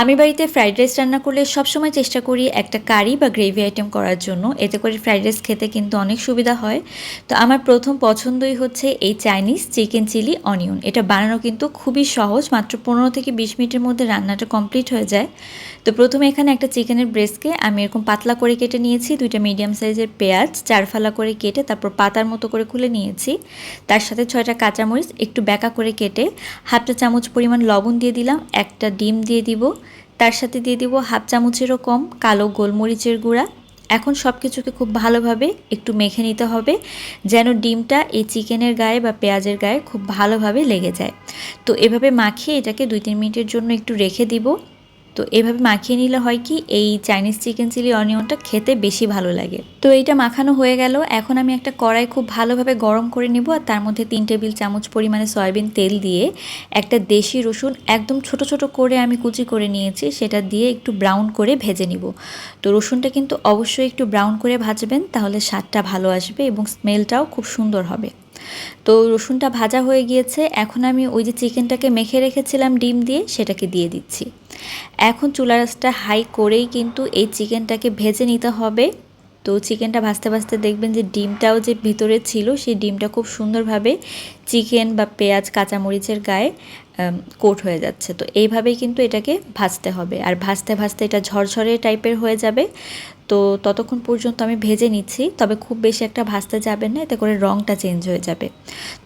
আমি বাড়িতে fried rice রান্না করলে সবসময় চেষ্টা করি একটা কারি বা গ্রেভি আইটেম করার জন্য। এতে করে ফ্রাইড রাইস খেতে কিন্তু অনেক সুবিধা হয়। তো আমার প্রথম পছন্দই হচ্ছে এই চাইনিজ চিকেন চিলি অনিয়ন। এটা বানানো কিন্তু খুবই সহজ, মাত্র পনেরো থেকে বিশ মিনিটের মধ্যে রান্নাটা কমপ্লিট হয়ে যায়। তো প্রথমে এখানে একটা চিকেনের ব্রেস্টকে আমি এরকম পাতলা করে কেটে নিয়েছি, দুইটা মিডিয়াম সাইজের পেঁয়াজ চার ফালা করে কেটে তারপর পাতার মতো করে খুলে নিয়েছি। তার সাথে ছয়টা কাঁচামরিচ একটু ব্যাকা করে কেটে হাফটা চামচ পরিমাণ লবণ দিয়ে দিলাম, একটা ডিম দিয়ে দিব। তার সাথে দিয়ে দিব হাফ চামচেরও কম কালো গোলমরিচের গুঁড়া। এখন সব কিছুকে খুব ভালোভাবে একটু মেখে নিতে হবে, যেন ডিমটা এই চিকেনের গায়ে বা পেঁয়াজের গায়ে খুব ভালোভাবে লেগে যায়। তো এভাবে মাখিয়ে এটাকে দুই তিন মিনিটের জন্য একটু রেখে দিব। তো এভাবে মাখিয়ে নিলে হয় কি, এই চাইনিজ চিকেন চিলি অনিয়নটা খেতে বেশি ভালো লাগে। তো এইটা মাখানো হয়ে গেল। এখন আমি একটা কড়াই খুব ভালোভাবে গরম করে নিব আর তার মধ্যে তিন টেবিল চামচ পরিমাণে সয়াবিন তেল দিয়ে একটা দেশি রসুন একদম ছোট ছোট করে আমি কুচি করে নিয়েছি, সেটা দিয়ে একটু ব্রাউন করে ভেজে নিব। তো রসুনটা কিন্তু অবশ্যই একটু ব্রাউন করে ভাজবেন, তাহলে স্বাদটা ভালো আসবে এবং স্মেলটাও খুব সুন্দর হবে। তো রসুনটা ভাজা হয়ে গিয়েছে। এখন আমি ওই যে চিকেনটাকে মেখে রেখেছিলাম ডিম দিয়ে, সেটাকে দিয়ে দিচ্ছি। এখন চুলা রাসটা হাই করেই কিন্তু এই চিকেনটাকে ভেজে নিতে হবে। তো চিকেনটা ভাজতে ভাজতে দেখবেন যে ডিমটাও যে ভিতরে ছিল, সেই ডিমটা খুব সুন্দরভাবে চিকেন বা পেঁয়াজ, কাঁচামরিচের গায়ে কোট হয়ে যাচ্ছে। তো এইভাবেই কিন্তু এটাকে ভাজতে হবে। আর ভাজতে ভাজতে এটা ঝরঝরে টাইপের হয়ে যাবে। তো ততক্ষণ পর্যন্ত আমি ভেজে নিচ্ছি, তবে খুব বেশি একটা ভাজতে যাবেন না, এতে করে রঙটা চেঞ্জ হয়ে যাবে।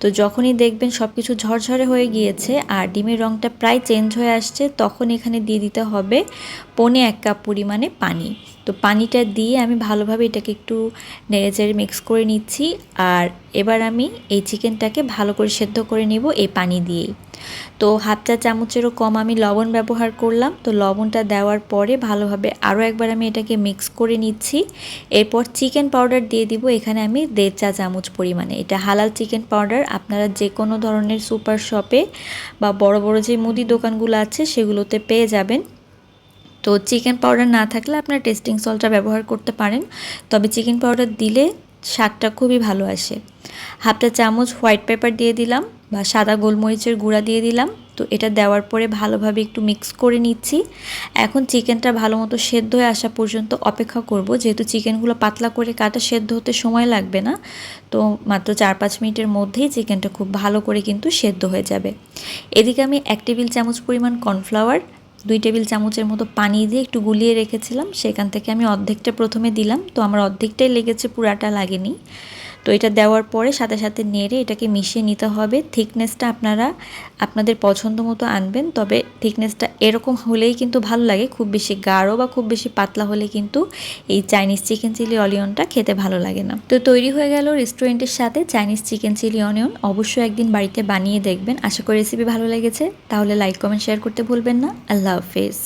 তো যখনই দেখবেন সব কিছু ঝরঝরে হয়ে গিয়েছে আর ডিমের রঙটা প্রায় চেঞ্জ হয়ে আসছে, তখন এখানে দিয়ে দিতে হবে পনে এক কাপ পরিমাণে পানি। তো পানিটা দিয়ে আমি ভালোভাবে এটাকে একটু নেড়েচেড়ে মিক্স করে নিচ্ছি আর এবার আমি এই চিকেনটাকে ভালো করে সেদ্ধ করে নেব এই পানি দিয়েই। তো হাফ চা চামচেরও কম আমি লবণ ব্যবহার করলাম। তো লবণটা দেওয়ার পরে ভালোভাবে আরও একবার আমি এটাকে মিক্স করে নিচ্ছি। এরপর চিকেন পাউডার দিয়ে দিব, এখানে আমি দেড় চা চামচ পরিমাণে। এটা হালাল চিকেন পাউডার আপনারা যে কোনো ধরনের সুপার শপে বা বড় বড় যে মুদি দোকানগুলো আছে সেগুলোতে পেয়ে যাবেন। তো চিকেন পাউডার না থাকলে আপনার টেস্টিং সল্টটা ব্যবহার করতে পারেন। তবে চিকেন পাউডার দিলে স্বাদটা খুবই ভালো আসে। হাফটা চামচ হোয়াইট পেপার দিয়ে দিলাম। বা সাদা গোলমরিচের গুঁড়া দিয়ে দিলাম। তো এটা দেওয়ার পরে ভালোভাবে একটু মিক্স করে নিচ্ছি। এখন চিকেনটা ভালো মতো সেদ্ধ হয়ে আসা পর্যন্ত অপেক্ষা করব। যেহেতু চিকেনগুলো পাতলা করে কাটা সেদ্ধ হতে সময় লাগবে না, তো মাত্র চার পাঁচ মিনিটের মধ্যেই চিকেনটা খুব ভালো করে কিন্তু সেদ্ধ হয়ে যাবে। এদিকে আমি এক টেবিল চামচ পরিমাণ কর্নফ্লাওয়ার, দুই টেবিল চামচের মতো পানি দিয়ে একটু গুলিয়ে রেখেছিলাম। সেখান থেকে আমি অর্ধেকটা প্রথমে দিলাম। তো আমার অর্ধেকটাই লেগেছে, পুরাটা লাগেনি। তো এটা দেওয়ার পরে সাথে সাথে নেড়ে এটাকে মিশিয়ে নিতে হবে। থিকনেসটা আপনারা আপনাদের পছন্দ মতো আনবেন, তবে থিকনেসটা এরকম হলেই কিন্তু ভালো লাগে। খুব বেশি গাঢ় বা খুব বেশি পাতলা হলে কিন্তু এই চাইনিজ চিকেন চিলি অনিয়নটা খেতে ভালো লাগে না। তো তৈরি হয়ে গেল রেস্টুরেন্টের সাথে চাইনিজ চিকেন চিলি অনিয়ন অবশ্যই একদিন বাড়িতে বানিয়ে দেখবেন। আশা করি রেসিপি ভালো লেগেছে। তাহলে লাইক কমেন্ট শেয়ার করতে ভুলবেন না। আল্লাহ হাফেজ।